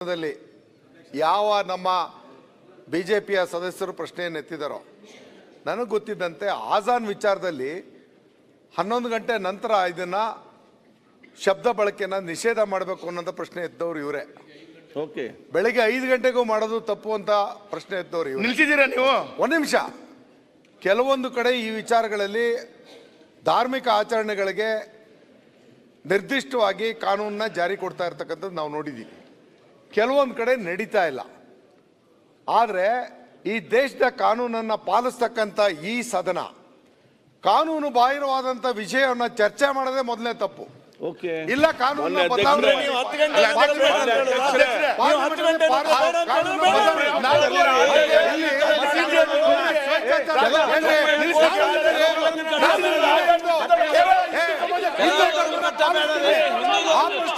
ದಲ್ಲಿ ಯಾವ ನಮ್ಮ ಬಿ ಜೆ ಪಿಯ ಸದಸ್ಯರು ಪ್ರಶ್ನೆಯನ್ನು ಎತ್ತಿದರೋ ನನಗೆ ಗೊತ್ತಿದ್ದಂತೆ ಆಜಾನ್ ವಿಚಾರದಲ್ಲಿ ಹನ್ನೊಂದು ಗಂಟೆ ನಂತರ ಇದನ್ನ ಶಬ್ದ ಬಳಕೆನ ನಿಷೇಧ ಮಾಡಬೇಕು ಅನ್ನೋಂಥ ಪ್ರಶ್ನೆ ಎದ್ದವ್ರು ಇವರೇ. ಓಕೆ. ಬೆಳಿಗ್ಗೆ ಐದು ಗಂಟೆಗೂ ಮಾಡೋದು ತಪ್ಪು ಅಂತ ಪ್ರಶ್ನೆ ಎದ್ದವ್ರು ಇವ್ರು. ನಿಲ್ಸಿದ್ದೀರಾ ನೀವು? ಒಂದು ನಿಮಿಷ. ಕೆಲವೊಂದು ಕಡೆ ಈ ವಿಚಾರಗಳಲ್ಲಿ ಧಾರ್ಮಿಕ ಆಚರಣೆಗಳಿಗೆ ನಿರ್ದಿಷ್ಟವಾಗಿ ಕಾನೂನನ್ನ ಜಾರಿ ಕೊಡ್ತಾ ಇರ್ತಕ್ಕಂಥದ್ದು ನಾವು ನೋಡಿದ್ದೀವಿ ಕೆಲವೊಂದು ಕಡೆ ನಡೀತಾ ಇಲ್ಲ. ಆದರೆ ಈ ದೇಶದ ಕಾನೂನನ್ನು ಪಾಲಿಸ್ತಕ್ಕಂಥ ಈ ಸದನ ಕಾನೂನು ಬಾಹಿರವಾದಂಥ ವಿಷಯವನ್ನು ಚರ್ಚೆ ಮಾಡೋದೇ ಮೊದಲನೇ ತಪ್ಪು. ಓಕೆ. ಇಲ್ಲ ಕಾನೂನು ಮೊನ್ನೆ ಅಧ್ಯಕ್ಷರೇ, ನೀವು ಹತ್ತು ಗಂಟೆ ನೀವು ಹತ್ತು ಗಂಟೆ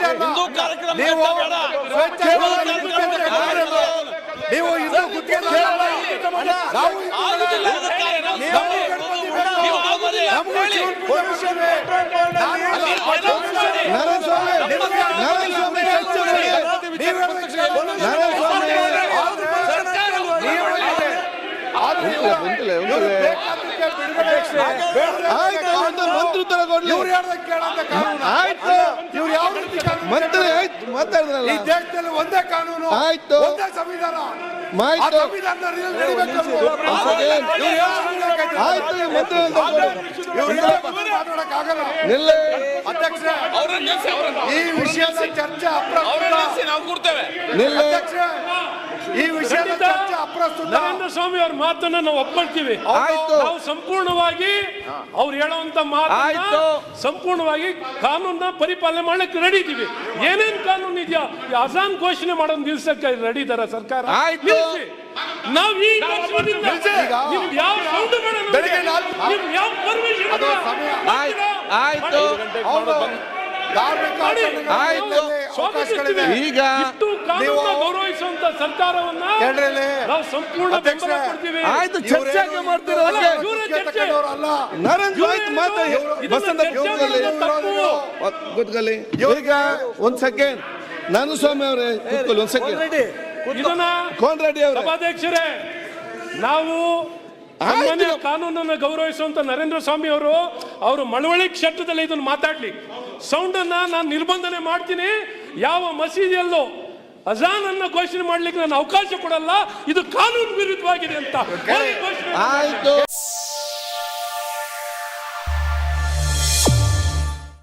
ಹಿಂದೂ ಕಾರ್ಯಕ್ರಮ ನೀವು ನೀವು ಹಿಂದೂ ಕೂತ್ಕೊಂಡು ನಾವು ನೀವು. ನಮಗೂ ಜೀವನ ಪುರುಷರೇ. ನಾನು ಅಲ್ಲಿ announce ಮಾಡಿ. ನೀವು ಹೇಳೋದಕ್ಕೆ ನೀವು ಹೇಳಿ. ಆದ್ರೆ ಇವ್ರು- ಇವ್ರು ಬೇಕಾದ್ದಕ್ಕೆ ಬಿಡುಗಡೆ ಇವ್ರು ಹೇಳ್ದಂಗೆ ಕೇಳಂತ ಕಾನೂನು. ಆಯ್ತು. ಇವ್ರು ಯಾವ ರೀತಿ ಕಾನೂನು ಮಂತ್ರಿ? ಆಯ್ತು. ಮಾತಾಡಿದ್ರಲ್ಲ? ಈ ದೇಶದಲ್ಲಿ ಒಂದೇ ಕಾನೂನು ಆಯ್ತು. ಒಂದೇ ಸಂವಿಧಾನ. ಆ ಆಯ್ತು. ಮಂತ್ರಿ. ನಿಲ್ಲ. ಈ ವಿಷಯದ ಚರ್ಚೆ ನಿಲ್ಲ. ಅಧ್ಯಕ್ಷರೇ ಈ ವಿಷಯದ ಖಂಡಿತ ಚರ್ಚೆ ಅಪ್ರಸ್ತುತ ನರೇಂದ್ರ ಸ್ವಾಮಿ ಅವ್ರ ಮಾತನ್ನ ನಾವು ಒಪ್ಕೊಳ್ತೀವಿ ಆಯ್ತು. ನಾವು ಸಂಪೂರ್ಣವಾಗಿ ಅವ್ರು ಹೇಳುವಂತ ಮಾತನ್ನ ಆಯ್ತು. ಸಂಪೂರ್ಣವಾಗಿ ಕಾನೂನ ಪರಿಪಾಲನೆ ಮಾಡಕ್ಕೆ ರೆಡಿ ಇದೀವಿ ಏನೇನ್ ಕಾನೂನು ಇದೆಯಾ ಈ ಅಸಾನ್ ಘೋಷಣೆ ಮಾಡೋದು ನಿಲ್ಸಕ್ಕೆ ರೆಡಿ ಇದಾರ ಸರ್ಕಾರ ಆಯ್ತು. ನಿಲ್ಸಿ. ನಾವು ಈ ಘೋಷಣೆಯಿಂದ ಈಗ ನಿಮ್ಗೆ ಯಾವ ಸೌಂಡ್ ಬೇಡ ನಮ್ಗೆ. ಬೆಳಿಗ್ಗೆ ನಾಲ್ಕು- ನಿಮ್ಗೆ ಯಾವ permission ಅದು ಬೇಡ. ಸಮಯ. ಮಾಡ್ತೀರಾ? ಆಯ್ತು. ಹೌದು ಈಗ ಗೌರವಿಸುವಂತ ಸರ್ಕಾರವನ್ನ. ನಾವು ಸಂಪೂರ್ಣ ಬೆಂಬಲ ಅಧ್ಯಕ್ಷರೇ, ಕೊಡ್ತೀವಿ. ಆಯ್ತು ಚರ್ಚೆ ಮಾಡ್ತೀರ ಅಲ್ಲ, ಅದಕ್ಕೆ? ಇವ್ರೇ ನರೇಂದ್ರ ಆಯ್ತು ಬಸಂತ ಚರ್ಚೆ ಕೂತ್ಕೊಳ್ಳಿ. ತಪ್ಪು. ಕೂತ್ಕೊಳ್ಳಿ. ಈಗ ಒಂದ್ ಸೆಕೆಂಡ್ ನಾನು ಸ್ವಾಮಿ ಅವರೇ ಕೂತ್ಕೊಳ್ಳಿ ಒಂದ್ ಸೆಕೆಂಡ್ ಇದನ್ನ ಕೋನ್ ರೆಡ್ಡಿ ಅವರೇ. ಸಭಾಧ್ಯಕ್ಷರೇ ನಾವು ಕಾನೂನನ್ನು ಗೌರವಿಸುವಂತ ನರೇಂದ್ರ ಸ್ವಾಮಿ ಅವರು ಅವರು ಮಳವಳ್ಳಿ ಕ್ಷೇತ್ರದಲ್ಲಿ ಇದನ್ನು ಮಾತಾಡ್ಲಿ. ಸೌಂಡ್ ಅನ್ನ ನಾನು ನಿರ್ಬಂಧನೆ ಮಾಡ್ತೀನಿ. ಯಾವ ಮಸೀದಿಯಲ್ಲೂ ಅಜಾನ್ ಅನ್ನ ಘೋಷಣೆ ಮಾಡ್ಲಿಕ್ಕೆ ನಾನು ಅವಕಾಶ ಕೊಡಲ್ಲ. ಇದು ಕಾನೂನು ವಿರುದ್ಧವಾಗಿದೆ ಅಂತ.